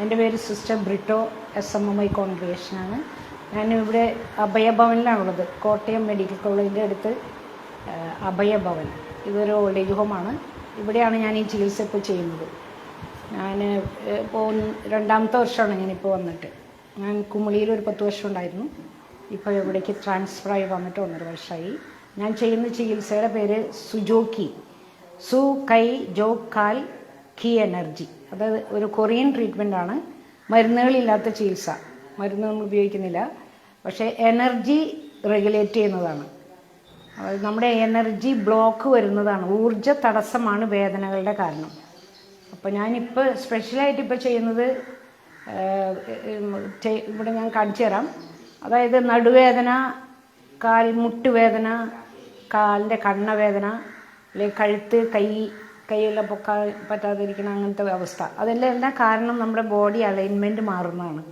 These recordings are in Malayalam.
എന്റെ പേര് sister Britto S M M I കോൺഗ്രിഗേഷനാണ്. ഞാനിവിടെ അഭയഭവനിലാണുള്ളത്. കോട്ടയം മെഡിക്കൽ കോളേജിന്റെ അടുത്ത് അഭയഭവൻ. ഇതൊരു ഓൾഡ് ഏജ് ഹോമാണ്. ഇവിടെയാണ് ഞാൻ ഈ ചികിത്സ ഇപ്പോൾ ചെയ്യുന്നത്. ഞാൻ ഇപ്പോൾ രണ്ടാമത്തെ വർഷമാണ് ഞാനിപ്പോൾ വന്നിട്ട്. ഞാൻ കുമളിയിൽ ഒരു പത്ത് വർഷം ഉണ്ടായിരുന്നു. ഇപ്പോൾ ഇവിടേക്ക് ട്രാൻസ്ഫർ ആയി വന്നിട്ട് ഒന്നര വർഷമായി. ഞാൻ ചെയ്യുന്ന ചികിത്സയുടെ പേര് സുജോക്കി. സു കൈ ജോ കാൽ കി എനർജി. അതായത് ഒരു കൊറിയൻ ട്രീറ്റ്മെന്റ് ആണ്. മരുന്നുകളില്ലാത്ത ചികിത്സ. മരുന്ന് നമ്മൾ ഉപയോഗിക്കുന്നില്ല. പക്ഷേ എനർജി റെഗുലേറ്റ് ചെയ്യുന്നതാണ്. അതായത് നമ്മുടെ എനർജി ബ്ലോക്ക് വരുന്നതാണ്. ഊർജ തടസ്സമാണ് വേദനകളുടെ കാരണം. അപ്പോൾ ഞാനിപ്പോൾ സ്പെഷ്യലായിട്ട് ഇപ്പോൾ ചെയ്യുന്നത് ഇവിടെ ഞാൻ കാണിച്ചു തരാം. അതായത് നടുവേദന കാൽ മുട്ടുവേദന കാലിന്റെ കണ്ണവേദന അല്ലെങ്കിൽ കഴുത്ത് കൈ കൈയെല്ലാം പൊക്കാൻ പറ്റാതിരിക്കുന്ന അങ്ങനത്തെ അവസ്ഥ. അതെല്ലാം എല്ലാം കാരണം നമ്മുടെ ബോഡി അലൈൻമെന്റ് മാറുന്നതാണ്.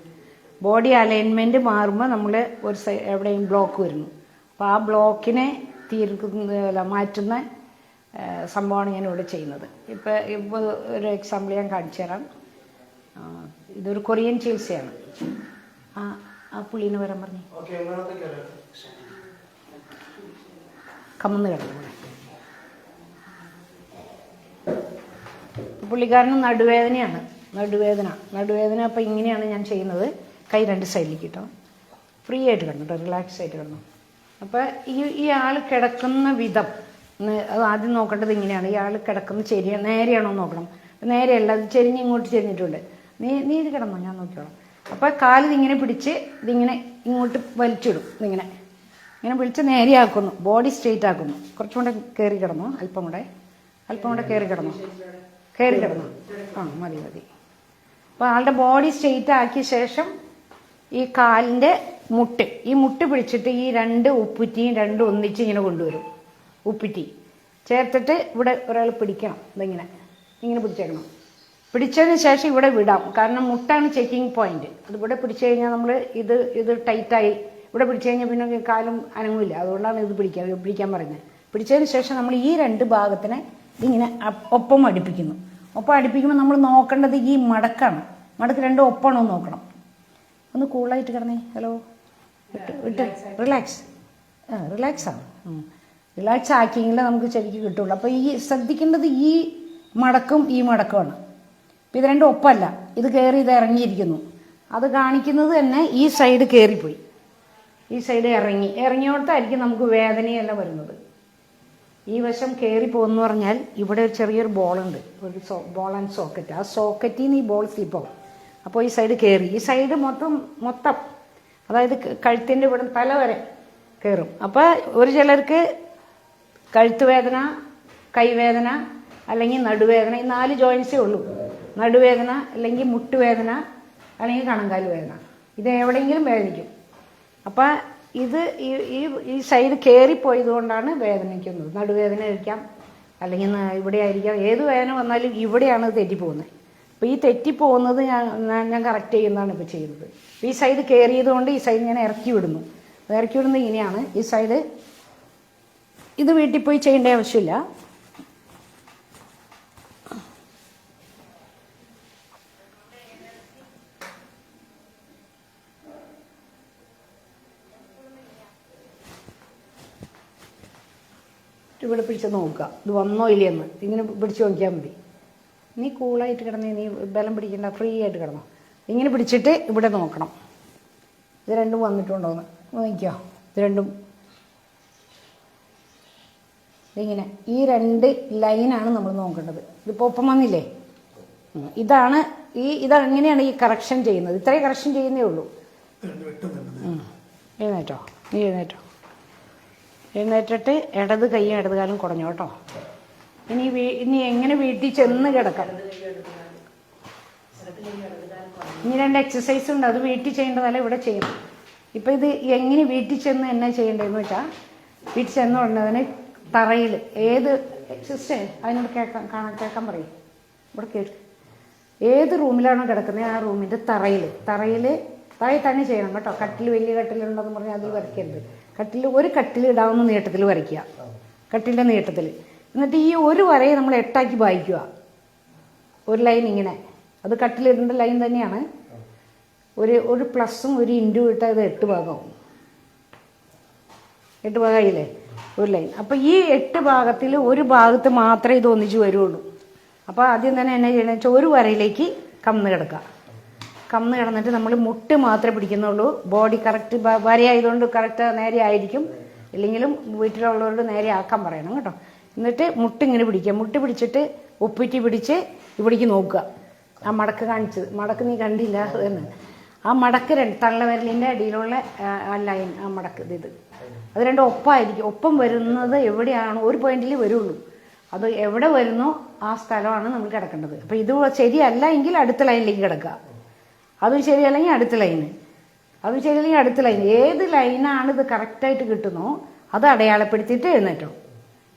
ബോഡി അലൈൻമെന്റ് മാറുമ്പോൾ നമ്മൾ ഒരു സൈ എവിടെയും ബ്ലോക്ക് വരുന്നു. അപ്പോൾ ആ ബ്ലോക്കിനെ തീർക്കുന്ന മാറ്റുന്ന സംഭവമാണ് ഞാൻ ഇവിടെ ചെയ്യുന്നത്. ഇപ്പോൾ ഇപ്പോൾ ഒരു എക്സാമ്പിൾ ഞാൻ കാണിച്ചു തരാം. ഇതൊരു കൊറിയൻ ചികിത്സയാണ് ആ ആ പുള്ളീനെ വരാൻ പറഞ്ഞു? കമന്ന് കിടന്നു പുള്ളിക്കാരന് നടുവേദനയാണ്. നടുവേദന. നടുവേദന അപ്പോൾ ഇങ്ങനെയാണ് ഞാൻ ചെയ്യുന്നത്. കൈ രണ്ട് സൈഡിലേക്ക് കിട്ടും ഫ്രീ ആയിട്ട് കിടന്നു കേട്ടോ റിലാക്സ് ആയിട്ട് കിടന്നു അപ്പോൾ ഈ ഈ ആൾ കിടക്കുന്ന വിധം അത് ആദ്യം നോക്കേണ്ടത് ഇങ്ങനെയാണ്. ഈ ആൾ കിടക്കുന്ന ചെരി നേരെയാണോ നോക്കണം. നേരെയല്ല അത് ചെരിഞ്ഞ് ഇങ്ങോട്ട് ചെരിഞ്ഞിട്ടുണ്ട്. നീ നീ ഇത് കിടന്നോ? ഞാൻ നോക്കിയോളാം അപ്പോൾ കാലിതിങ്ങനെ പിടിച്ച് ഇതിങ്ങനെ ഇങ്ങോട്ട് വലിച്ചിടും. ഇതിങ്ങനെ. ഇങ്ങനെ വിളിച്ച് നേരെയാക്കുന്നു. ബോഡി സ്ട്രെയിറ്റ് ആക്കുന്നു. കുറച്ചും കൂടെ കയറി കിടന്നു? അല്പം കൂടെ. അല്പം കൂടെ കയറി കിടന്നു? കയറി കിടന്നു ആ മതി മതി. അപ്പോൾ ആളുടെ ബോഡി സ്ട്രെയിറ്റ് ആക്കിയ ശേഷം ഈ കാലിന്റെ മുട്ട് ഈ മുട്ട് പിടിച്ചിട്ട് ഈ രണ്ട് ഉപ്പുറ്റിയും രണ്ടും ഒന്നിച്ച് ഇങ്ങനെ കൊണ്ടുവരും. ഉപ്പുറ്റി. ചേർത്തിട്ട് ഇവിടെ ഒരാൾ പിടിക്കണം ഇതിങ്ങനെ. ഇങ്ങനെ പിടിച്ചേക്കണം പിടിച്ചതിന് ശേഷം ഇവിടെ വിടാം. കാരണം മുട്ടാണ് ചെക്കിംഗ് പോയിന്റ് അത് ഇവിടെ പിടിച്ചു കഴിഞ്ഞാൽ നമ്മൾ ഇത് ഇത് ടൈറ്റായി ഇവിടെ പിടിച്ചു കഴിഞ്ഞാൽ പിന്നെ കാലും അനങ്ങില്ല അതുകൊണ്ടാണ് ഇത് പിടിക്കാൻ പിടിക്കാൻ പറയുന്നത്. പിടിച്ചതിന് ശേഷം നമ്മൾ ഈ രണ്ട് ഭാഗത്തിനെ ഇങ്ങനെ ഒപ്പം അടുപ്പിക്കുന്നു. ഒപ്പം അടുപ്പിക്കുമ്പോൾ നമ്മൾ നോക്കേണ്ടത് ഈ മടക്കാണ്. മടക്ക് രണ്ടും ഒപ്പാണോ നോക്കണം. ഒന്ന് കൂളായിട്ട് കിടന്നേ. ഹലോ വിട്ട് വിട്ട്. റിലാക്സ് ആ റിലാക്സ് ആണ്. റിലാക്സ് ആക്കിയെങ്കിലേ നമുക്ക് ശരിക്കും കിട്ടുള്ളൂ. അപ്പോൾ ഈ ശ്രദ്ധിക്കേണ്ടത് ഈ മടക്കും ഈ മടക്കുമാണ്. അപ്പം ഇത് രണ്ടും ഒപ്പമല്ല ഇത് കയറി ഇത് ഇറങ്ങിയിരിക്കുന്നു. അത് കാണിക്കുന്നത് തന്നെ ഈ സൈഡ് കയറിപ്പോയി ഈ സൈഡ് ഇറങ്ങി. ഇറങ്ങിയോടത്തായിരിക്കും നമുക്ക് വേദനയല്ല വരുന്നത്. ഈ വശം കയറി പോകുന്നു പറഞ്ഞാൽ ഇവിടെ ഒരു ചെറിയൊരു ബോളുണ്ട് ഒരു സോ ബോൾ ആൻഡ് സോക്കറ്റ് ആ സോക്കറ്റിൽ നിന്ന് ഈ ബോൾ സ്ലിപ്പാവും അപ്പോൾ ഈ സൈഡ് കയറി ഈ സൈഡ് മൊത്തം മൊത്തം അതായത് കഴുത്തിന്റെ ഇവിടെ തല വരെ കയറും അപ്പോൾ ഒരു ചിലർക്ക് കഴുത്ത് വേദന കൈവേദന അല്ലെങ്കിൽ നടുവേദന ഈ നാല് ജോയിൻസേ ഉള്ളൂ. നടുവേദന അല്ലെങ്കിൽ മുട്ടുവേദന അല്ലെങ്കിൽ കണങ്കാൽ വേദന ഇത് എവിടെയെങ്കിലും വേദനിക്കും. അപ്പം ഇത് ഈ ഈ സൈഡ് കയറിപ്പോയത് കൊണ്ടാണ് വേദനിക്കുന്നത്. നടുവേദന ആയിരിക്കാം അല്ലെങ്കിൽ ഇവിടെ ആയിരിക്കാം. ഏത് വേദന വന്നാലും ഇവിടെയാണ് തെറ്റി തെറ്റിപ്പോകുന്നത്. അപ്പോൾ ഈ തെറ്റിപ്പോകുന്നത് ഞാൻ ഞാൻ- ഞാൻ കറക്റ്റ് ചെയ്യുന്നതാണ് ഇപ്പോൾ ചെയ്യുന്നത്. ഈ സൈഡ് കയറിയത് കൊണ്ട് ഈ സൈഡ് ഞാൻ ഇറക്കി വിടുന്നു. ഇറക്കി വിടുന്നത് ഇങ്ങനെയാണ് ഈ സൈഡ് ഇത് വീട്ടിൽ പോയി ചെയ്യേണ്ട ആവശ്യമില്ല. ഇവിടെ പിടിച്ച് നോക്കുക. ഇത് വന്നോ ഇല്ലയെന്ന്. ഇങ്ങനെ പിടിച്ച് നോക്കിയാൽ മതി. നീ കൂളായിട്ട് കിടന്നേ. നീ ബലം പിടിക്കണ്ട. ഫ്രീ ആയിട്ട് കിടന്നോ. ഇങ്ങനെ പിടിച്ചിട്ട് ഇവിടെ നോക്കണം. ഇത് രണ്ടും വന്നിട്ടുണ്ടോന്ന് നോക്കിയോ ഇത് രണ്ടും. ഇതിങ്ങനെ. ഈ രണ്ട് ലൈനാണ് നമ്മൾ നോക്കേണ്ടത്. ഇതിപ്പോൾ ഒപ്പം വന്നില്ലേ. ഇതാണ് ഈ ഇതങ്ങനെയാണ് ഈ കറക്ഷൻ ചെയ്യുന്നത്. ഇത്രയും കറക്ഷൻ ചെയ്യുന്നേ ഉള്ളൂ. എഴുന്നേറ്റോ. നീ എഴുന്നേറ്റോ. എഴുന്നേറ്റിട്ട് ഇടത് കൈയും ഇടത് കാലും കുറഞ്ഞു കേട്ടോ. ഇനി ഇനി എങ്ങനെ വീട്ടിൽ ചെന്ന് കിടക്കാം? ഇനി രണ്ട് എക്സസൈസ് ഉണ്ട്. അത് വീട്ടിൽ ചെയ്യേണ്ടതല്ല ഇവിടെ ചെയ്യണം. ഇപ്പം ഇത് എങ്ങനെ വീട്ടിൽ ചെന്ന് എന്നെ ചെയ്യേണ്ടതെന്ന് വെച്ചാൽ വീട്ടിൽ ചെന്ന് ഉടനെ തറയിൽ ഏത് സിസ്റ്റേ അതിനോട് കേൾക്കാൻ കാണാൻ കേൾക്കാൻ പറയും. ഇവിടെ കേൾക്ക് ഏത് റൂമിലാണോ കിടക്കുന്നത് ആ റൂമിന്റെ തറയിൽ തറയിൽ തറയിൽ തന്നെ ചെയ്യണം കേട്ടോ. കട്ടിൽ വലിയ കട്ടിലുണ്ടെന്ന് പറഞ്ഞാൽ അതിൽ വരയ്ക്കരുത്. കട്ടിൽ ഒരു കട്ടിൽ ഇടാവുന്ന നീട്ടത്തിൽ വരയ്ക്കുക. കട്ടിലിന്റെ നീട്ടത്തിൽ എന്നിട്ട് ഈ ഒരു വരയെ നമ്മൾ എട്ടാക്കി വായിക്കുക. ഒരു ലൈൻ ഇങ്ങനെ. അത് കട്ടിലിടേണ്ട ലൈൻ തന്നെയാണ്. ഒരു ഒരു പ്ലസും ഒരു ഇന്റും ഇട്ടാൽ ഇത് എട്ട് ഭാഗമാവും. എട്ട് ഭാഗമായില്ലേ? ഒരു ലൈൻ അപ്പോൾ ഈ എട്ട് ഭാഗത്തിൽ ഒരു ഭാഗത്ത് മാത്രമേ ഇത് ഒന്നിച്ച് വരുള്ളൂ. അപ്പോൾ ആദ്യം തന്നെ എന്നാ ചെയ്യണമെന്ന് വെച്ചാൽ ഒരു വരയിലേക്ക് കന്ന് കിടക്കുക. കന്ന് കിടന്നിട്ട് നമ്മൾ മുട്ട് മാത്രമേ പിടിക്കുന്നുള്ളൂ. ബോഡി കറക്റ്റ് വരയായതുകൊണ്ട് കറക്റ്റ് നേരെ ആയിരിക്കും. ഇല്ലെങ്കിലും വീട്ടിലുള്ളവരോട് നേരെ ആക്കാൻ പറയണം കേട്ടോ. എന്നിട്ട് മുട്ട് ഇങ്ങനെ പിടിക്കുക. മുട്ട് പിടിച്ചിട്ട് ഉപ്പിറ്റി പിടിച്ച് ഇവിടേക്ക് നോക്കുക. ആ മടക്ക് കാണിച്ചത്. മടക്ക് നീ കണ്ടില്ല എന്ന്. ആ മടക്ക് രണ്ട് തള്ളവിരലിന്റെ അടിയിലുള്ള ആ, ലൈൻ ആ മടക്ക് ഇത്. അത് രണ്ടും ഒപ്പമായിരിക്കും ഒപ്പം വരുന്നത് എവിടെയാണ് ഒരു പോയിന്റിൽ വരുള്ളൂ. അത് എവിടെ വരുന്നോ ആ സ്ഥലമാണ് നമ്മൾ കിടക്കേണ്ടത്. അപ്പോൾ ഇത് ശരിയല്ല എങ്കിൽ അടുത്ത ലൈനിലേക്ക് കിടക്കുക. അതും ശരിയല്ലെങ്കിൽ അടുത്ത ലൈന്. അതും ശരിയല്ലെങ്കിൽ അടുത്ത ലൈൻ ഏത് ലൈനാണ് ഇത് കറക്റ്റായിട്ട് കിട്ടുന്നോ അത് അടയാളപ്പെടുത്തിയിട്ട് എഴുന്നേറ്റോ.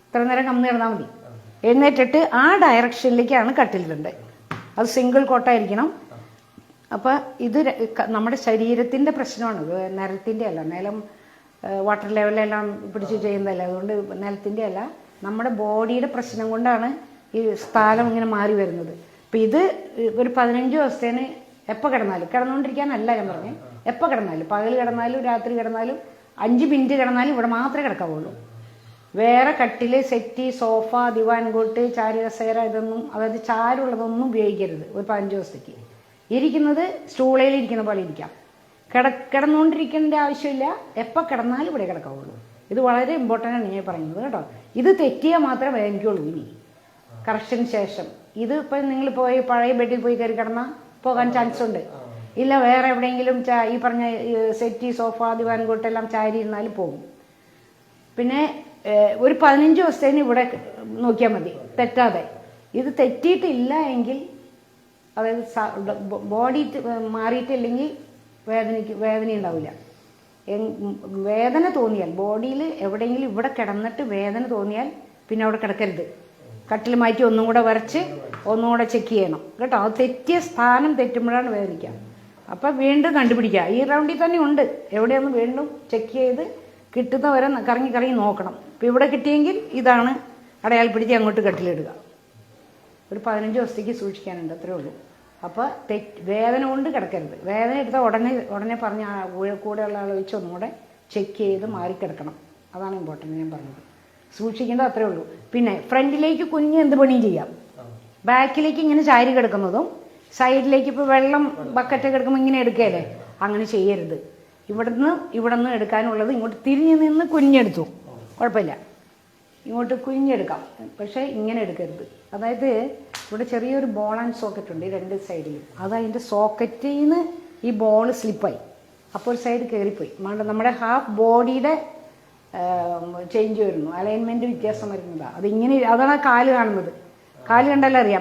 ഇത്ര നേരം കമ്മി നടന്നാൽ മതി. എഴുന്നേറ്റിട്ട് ആ ഡയറക്ഷനിലേക്കാണ് കട്ടിലിടേണ്ടത് അത് സിംഗിൾ കോട്ടായിരിക്കണം അപ്പോൾ ഇത് നമ്മുടെ ശരീരത്തിന്റെ പ്രശ്നമാണ്. നിലത്തിന്റെ അല്ല. നിലം വാട്ടർ ലെവലെല്ലാം പിടിച്ച് ചെയ്യുന്നതല്ല. അതുകൊണ്ട് നിലത്തിന്റെ അല്ല. നമ്മുടെ ബോഡിയുടെ പ്രശ്നം കൊണ്ടാണ് ഈ സ്ഥാനം ഇങ്ങനെ മാറി വരുന്നത്. അപ്പം ഇത് ഒരു പതിനഞ്ച് ദിവസത്തേന് എപ്പോൾ കിടന്നാലും? കിടന്നുകൊണ്ടിരിക്കാനല്ല ഞാൻ പറഞ്ഞു. എപ്പോൾ കിടന്നാലും? പകൽ കിടന്നാലും രാത്രി കിടന്നാലും അഞ്ച് മിനിറ്റ് കിടന്നാലും ഇവിടെ മാത്രമേ കിടക്കാവുള്ളൂ. വേറെ കട്ടിൽ സെറ്റി സോഫ ദിവാൻ കോട്ട് ചാരുകസേര ഇതൊന്നും അതായത് ചാരുള്ളതൊന്നും ഉപയോഗിക്കരുത് ഒരു പതിനഞ്ച് ദിവസത്തേക്ക്. ഇരിക്കുന്നത് സ്റ്റൂളയിൽ ഇരിക്കുന്ന പോലെ ഇരിക്കാം. കിട കിടന്നുകൊണ്ടിരിക്കേണ്ട ആവശ്യമില്ല. എപ്പോൾ കിടന്നാലും ഇവിടെ കിടക്കാവുള്ളൂ. ഇത് വളരെ ഇമ്പോർട്ടന്റ് ആണ് ഞാൻ പറയുന്നത് കേട്ടോ. ഇത് തെറ്റിയാൽ മാത്രമേ വേദനിക്കുള്ളൂ ഇനി. കറക്ഷൻ ശേഷം. ഇത് ഇപ്പം നിങ്ങൾ പോയി പഴയ ബെഡിൽ പോയി കയറി കിടന്നാൽ പോകാൻ ചാൻസ് ഉണ്ട്. ഇല്ല വേറെ എവിടെയെങ്കിലും ഈ പറഞ്ഞ സെറ്റി സോഫ ദിവാൻ കൂട്ടെല്ലാം ചാരി ഇരുന്നാലും പോകും. പിന്നെ ഒരു പതിനഞ്ച് ദിവസത്തേന് ഇവിടെ നോക്കിയാൽ മതി. തെറ്റാതെ. ഇത് തെറ്റിയിട്ടില്ല എങ്കിൽ അതായത് ബോഡി മാറിയിട്ടില്ലെങ്കിൽ വേദനയ്ക്ക് വേദന ഉണ്ടാവില്ല. വേദന തോന്നിയാൽ ബോഡിയിൽ എവിടെയെങ്കിലും ഇവിടെ കിടന്നിട്ട് വേദന തോന്നിയാൽ പിന്നെ അവിടെ കിടക്കരുത്. കട്ടിൽ മാറ്റി ഒന്നും കൂടെ വരച്ച് ഒന്നും കൂടെ ചെക്ക് ചെയ്യണം. കേട്ടോ? അത് തെറ്റിയ സ്ഥാനം തെറ്റുമ്പോഴാണ് വേദനിക്കുക. അപ്പം വീണ്ടും കണ്ടുപിടിക്കുക. ഈ റൗണ്ടിൽ തന്നെ ഉണ്ട്. എവിടെയൊന്ന് വീണ്ടും ചെക്ക് ചെയ്ത് കിട്ടുന്ന വരെ കറങ്ങി കറങ്ങി നോക്കണം. ഇപ്പം ഇവിടെ കിട്ടിയെങ്കിൽ ഇതാണ് അടയാളപ്പെടുത്തി അങ്ങോട്ട് കട്ടിലിടുക. ഒരു പതിനഞ്ച് ദിവസത്തേക്ക് സൂക്ഷിക്കാനുണ്ട് അത്രേ ഉള്ളൂ. അപ്പോൾ തെറ്റ് വേദന കൊണ്ട് കിടക്കരുത്. വേദന എടുത്താൽ ഉടനെ ഉടനെ പറഞ്ഞ കൂടെയുള്ള ആളെ വെച്ച് ഒന്നുകൂടെ ചെക്ക് ചെയ്ത് മാറിക്കിടക്കണം. അതാണ് ഇമ്പോർട്ടന്റ് ഞാൻ പറഞ്ഞത്. സൂക്ഷിക്കേണ്ടത് അത്രേ ഉള്ളൂ. പിന്നെ ഫ്രണ്ടിലേക്ക് കുഞ്ഞ് എന്ത് പണിയും ചെയ്യാം. ബാക്കിലേക്ക് ഇങ്ങനെ ചാരി കിടക്കുന്നതും സൈഡിലേക്ക് ഇപ്പോൾ വെള്ളം ബക്കറ്റ് കിടക്കുമ്പോൾ ഇങ്ങനെ എടുക്കുകയല്ലേ? അങ്ങനെ ചെയ്യരുത്. ഇവിടുന്ന് ഇവിടെ നിന്ന് എടുക്കാനുള്ളത് ഇങ്ങോട്ട് തിരിഞ്ഞ് നിന്ന് കുഞ്ഞെടുത്തു. കുഴപ്പമില്ല. ഇങ്ങോട്ട് കുഞ്ഞെടുക്കാം. പക്ഷേ ഇങ്ങനെ എടുക്കരുത്. അതായത് ഇവിടെ ചെറിയൊരു ബോൾ ആൻഡ് സോക്കറ്റ് ഉണ്ട് ഈ രണ്ട് സൈഡിലും അത് അതിന്റെ സോക്കറ്റിൽ നിന്ന് ഈ ബോൾ സ്ലിപ്പായി അപ്പോൾ ഒരു സൈഡ് കയറിപ്പോയി നമ്മുടെ ഹാഫ് ബോഡിയുടെ ചേഞ്ച് വരുന്നു. അലൈൻമെന്റ് വ്യത്യാസം വരുന്നതാണ് അതിങ്ങനെ അതാണ് കാൽ കാണുന്നത്. കാൽ കണ്ടാലേ അറിയാം